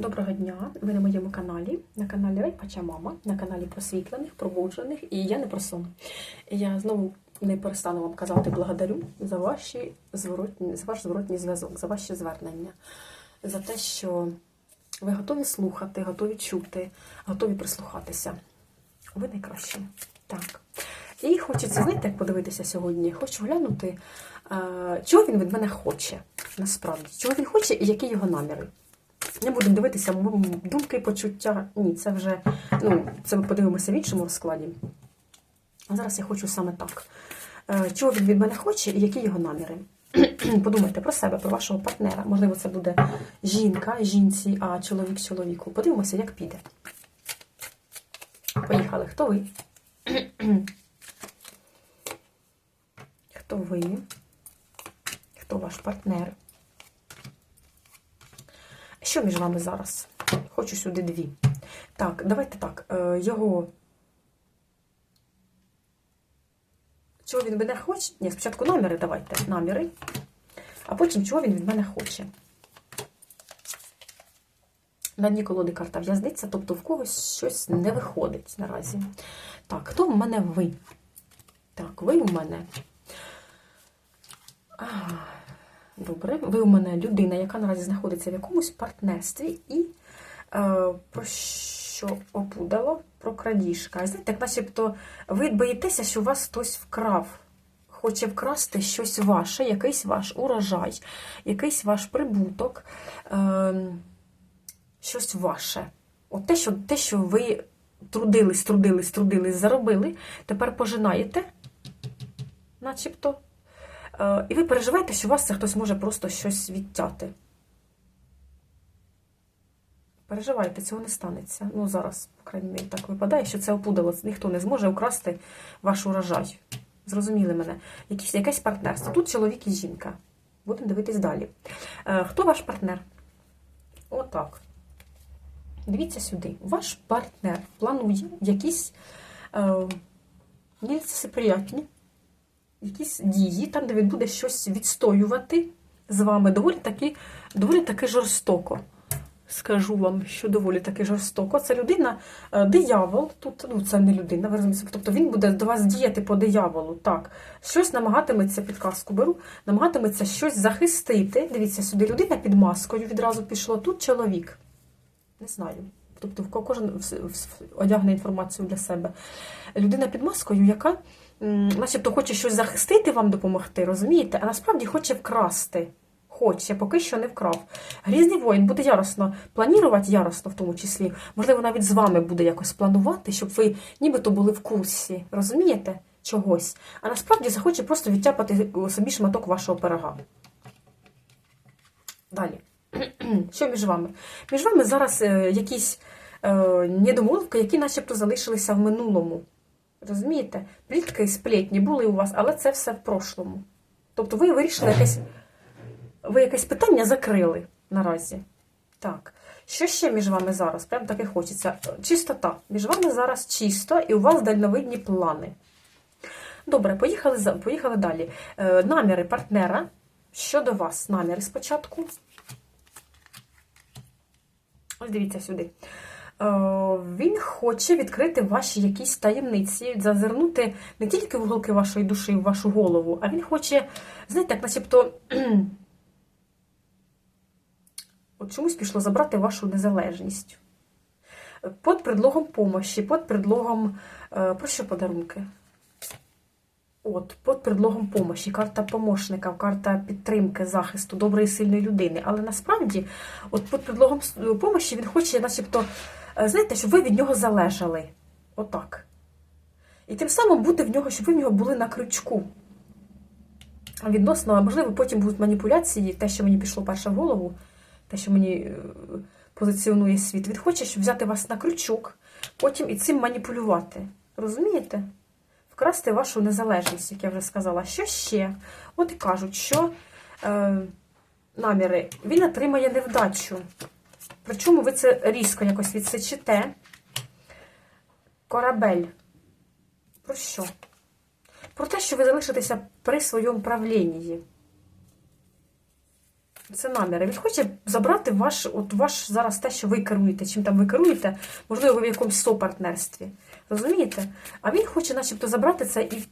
Доброго дня! Ви на моєму каналі, на каналі Райпача Мама, на каналі просвітлених, пробуджених, і я не про сон. Я знову не перестану вам казати благодарю за ваші зворотні, за ваш зворотній зв'язок, за ваші звернення, за те, що ви готові слухати, готові чути, готові прислухатися. Ви найкращі. Так. І хочеться, знаєте, як подивитися сьогодні? Хочу глянути, е, чого він від мене хоче, насправді. Чого він хоче і які його наміри. Не будемо дивитися думки, почуття. Ні, це вже, ну, це ми подивимося в іншому складі. А зараз я хочу саме так. Е, Чого він від мене хоче і які його наміри? Подумайте про себе, про вашого партнера. Можливо, це буде жінка, жінці, а чоловік чоловіку. Подивимося, як піде. Поїхали. Хто ви? Хто ви? Хто ваш партнер? Що між вами зараз? Хочу сюди дві. Так, давайте так. е, Його. Чого він мене хоче? Ні, спочатку наміри давайте. Наміри. А потім чого він від мене хоче. На дні колоди карта в'язниця, тобто в когось щось не виходить наразі. Так, хто в мене ви? Так, ви у мене. А, Добре, ви у мене людина, яка наразі знаходиться в якомусь партнерстві, і е, про що опудало? Про крадіжка. Знаєте, як начебто ви боїтеся, що вас хтось вкрав. Хоче вкрасти щось ваше, якийсь ваш урожай, якийсь ваш прибуток, е, щось ваше. От те, що, те, що ви трудились, трудились, трудились, заробили, тепер пожинаєте, начебто. Е, І ви переживаєте, що вас це хтось може просто щось відтяти. Переживайте, цього не станеться. Ну, зараз, по крайній мірі, так випадає, що це опудало. Ніхто не зможе украсти ваш урожай. Зрозуміли мене. Якісь, якесь партнерство. Тут чоловік і жінка. Будемо дивитись далі. Е, Хто ваш партнер? Отак. Дивіться сюди. Ваш партнер планує якісь е, нелицеприятні якісь дії, там, де він буде щось відстоювати з вами, доволі таки, доволі таки жорстоко. Скажу вам, що доволі таки жорстоко. Це людина, е, диявол, тут ну це не людина, ви розумієте, тобто він буде до вас діяти по дияволу. Так, щось намагатиметься, підказку беру, намагатиметься щось захистити. Дивіться, сюди людина під маскою відразу пішло. Тут чоловік. Не знаю. Тобто кожен одягне інформацію для себе. Людина під маскою, яка начебто хоче щось захистити вам допомогти, розумієте? А насправді хоче вкрасти. Хоче, поки що не вкрав. Грізний воїн буде яростно планувати, яростно в тому числі. Можливо, навіть з вами буде якось планувати, щоб ви нібито були в курсі, розумієте? Чогось. А насправді захоче просто відтяпати собі шматок вашого пирога. Далі. Що між вами? Між вами зараз е, якісь е, недомовки, які начебто залишилися в минулому. Розумієте? Плітки і сплетні були у вас, але це все в прошлому. Тобто ви вирішили якесь, ви якесь питання закрили наразі. Так. Що ще між вами зараз? Прям таке хочеться. Чистота. Між вами зараз чисто і у вас дальновидні плани. Добре, поїхали, поїхали далі. Е, наміри партнера. Щодо вас, наміри спочатку. Ось дивіться сюди. Е, Він хоче відкрити ваші якісь таємниці, зазирнути не тільки в уголки вашої душі, в вашу голову, а він хоче, знаєте, як начебто от чомусь пішло забрати вашу незалежність. Под предлогом помощі, під предлогом. е, Про що подарунки? От, під предлогом помощі, карта помощника, карта підтримки, захисту, доброї сильної людини. Але насправді, от під предлогом помощі він хоче, начебто, е, знаєте, щоб ви від нього залежали. Отак. І тим самим бути в нього, щоб ви в нього були на крючку. Відносно, можливо, потім будуть маніпуляції, те, що мені пішло перше в голову, те, що мені е, позиціонує світ. Він хоче, щоб взяти вас на крючок, потім і цим маніпулювати. Розумієте? Вкрасти вашу незалежність, як я вже сказала. Що ще? От і кажуть, що е, наміри він отримає невдачу. Причому ви це різко якось відсечете. Корабель. Про що? Про те, що ви залишитеся при своєму правлінні. Це наміри. Він хоче забрати ваш, от ваш зараз те, що ви керуєте. Чим там ви керуєте, можливо, ви в якомусь сопартнерстві. Розумієте? А він хоче, начебто, забрати це і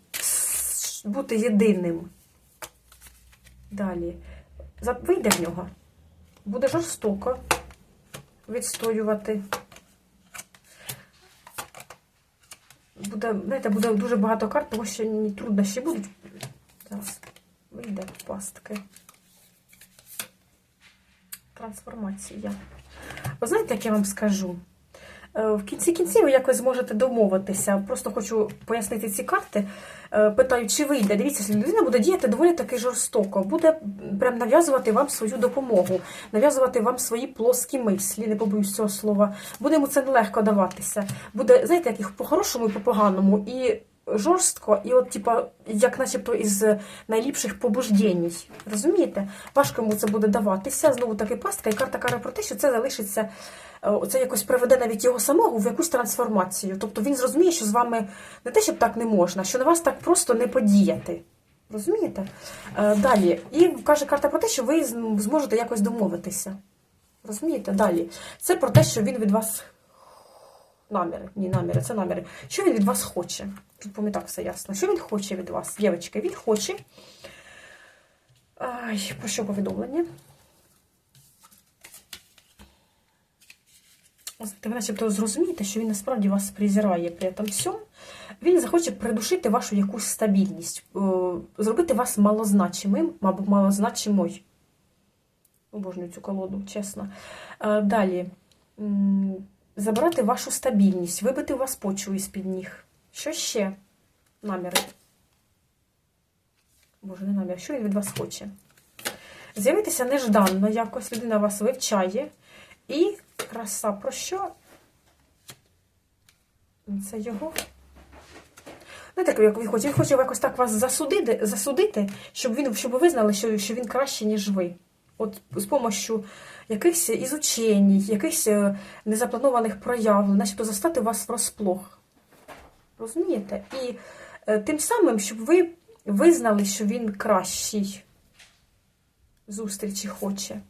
бути єдиним. Далі. Вийде в нього. Буде жорстоко відстоювати. Буде, знаєте, буде дуже багато карт, тому що ні, труднощі будуть. Зараз вийде пастки. Трансформація. Ви знаєте, як я вам скажу? Е, В кінці кінців ви якось зможете домовитися. Просто хочу пояснити ці карти. Е, Питаю, чи вийде. Дивіться, людина буде діяти доволі таки жорстоко, буде прям нав'язувати вам свою допомогу, нав'язувати вам свої плоскі мислі, не побоюсь цього слова. Буде йому це нелегко даватися. Буде, знаєте, як їх по-хорошому і по-поганому, і жорстко, і от, типа, як начебто із найліпших побуждень. Розумієте? Важко йому це буде даватися. Знову таки пастка, і карта каже про те, що це залишиться. е, Це якось приведе навіть його самого в якусь трансформацію. Тобто він зрозуміє, що з вами не те, щоб так не можна, що на вас так просто не подіяти. Розумієте? Е, Далі. І каже карта про те, що ви зможете якось домовитися. Розумієте? Далі. Це про те, що він від вас. Наміри. Ні, наміри, це наміри. Що він від вас хоче? Тут по так все ясно. Що він хоче від вас? Дівчатки, він хоче. Ай, про що повідомлення? Ви начебто зрозумієте, що він насправді вас презирає при цьому всьому. Він захоче придушити вашу якусь стабільність, е, зробити вас малозначимим, або малозначимою. Обожнюю цю колоду, чесно. Е, Далі. Забрати вашу стабільність, вибити у вас почву із-під ніг. Що ще? Наміри. Боже, не намір. Що він від вас хоче? З'явитися нежданно якось, людина вас вивчає. І краса про що? Це його. Знаєте, як він хоче? Він хоче якось так вас засудити, засудити щоб, він, щоб ви знали, що, що він краще, ніж ви. От з допомогою якихось ізучень, якихось е, незапланованих прояв, начебто застати вас врозплох. Розумієте? І е, тим самим, щоб ви визнали, що він кращий зустрічі хоче.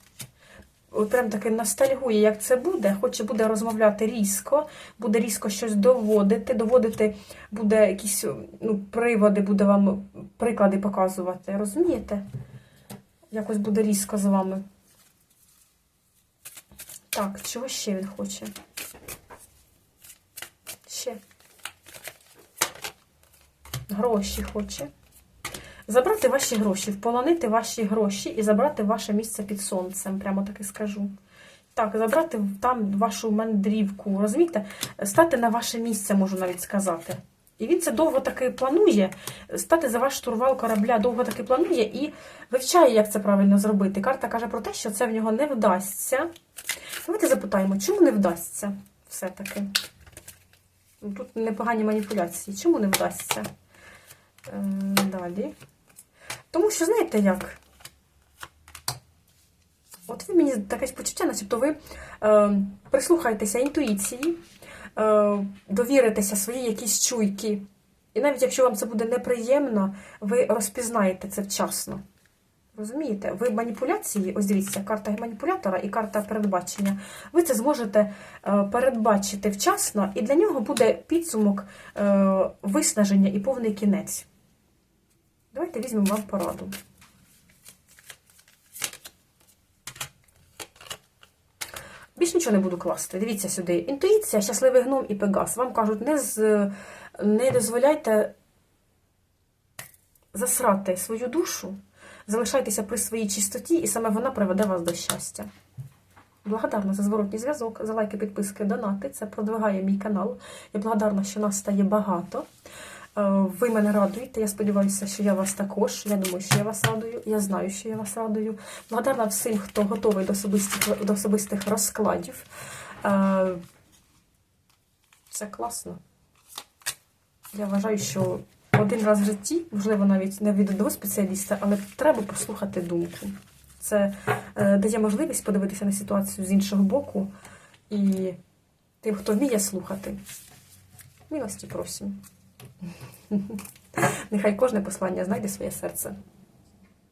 Прям таки ностальгує, як це буде, хоче буде розмовляти різко, буде різко щось доводити, доводити буде якісь ну, приводи, буде вам приклади показувати. Розумієте? Якось буде різко з вами. Так, чого ще він хоче? Ще. Гроші хоче. Забрати ваші гроші, вполонити ваші гроші і забрати ваше місце під сонцем, прямо так і скажу. Так, забрати там вашу мандрівку, розумієте? Стати на ваше місце, можу навіть сказати. І він це довго таки планує, стати за ваш штурвал корабля довго таки планує і вивчає, як це правильно зробити. Карта каже про те, що це в нього не вдасться. Давайте запитаємо, чому не вдасться все-таки? Ну, Тут непогані маніпуляції. Чому не вдасться? Е, Далі. Тому що, знаєте як? От ви мені таке почуття, начебто ви е, прислухаєтеся інтуїції, довіритеся своїй якійсь чуйки. І навіть якщо вам це буде неприємно, ви розпізнаєте це вчасно. Розумієте? Ви маніпуляції, ось дивіться, карта маніпулятора і карта передбачення. Ви це зможете е, передбачити вчасно, і для нього буде підсумок е, виснаження і повний кінець. Давайте візьмемо вам пораду. Більш нічого не буду класти. Дивіться сюди. Інтуїція, щасливий гном і пегас. Вам кажуть, не, з, не дозволяйте засрати свою душу, залишайтеся при своїй чистоті, і саме вона приведе вас до щастя. Благодарна за зворотній зв'язок, за лайки, підписки, донати. Це продвигає мій канал. Я благодарна, що нас стає багато. Е, Ви мене радуєте. Я сподіваюся, що я вас також. Я думаю, що я вас радую. Я знаю, що я вас радую. Благодарна всім, хто готовий до особистих, до особистих розкладів. Е, Це класно. Я вважаю, що один раз в житті, можливо, навіть не від одного спеціаліста, але треба послухати думку. Це е, дає можливість подивитися на ситуацію з іншого боку і тим, хто вміє слухати. Милості просимо. Нехай кожне послання знайде своє серце.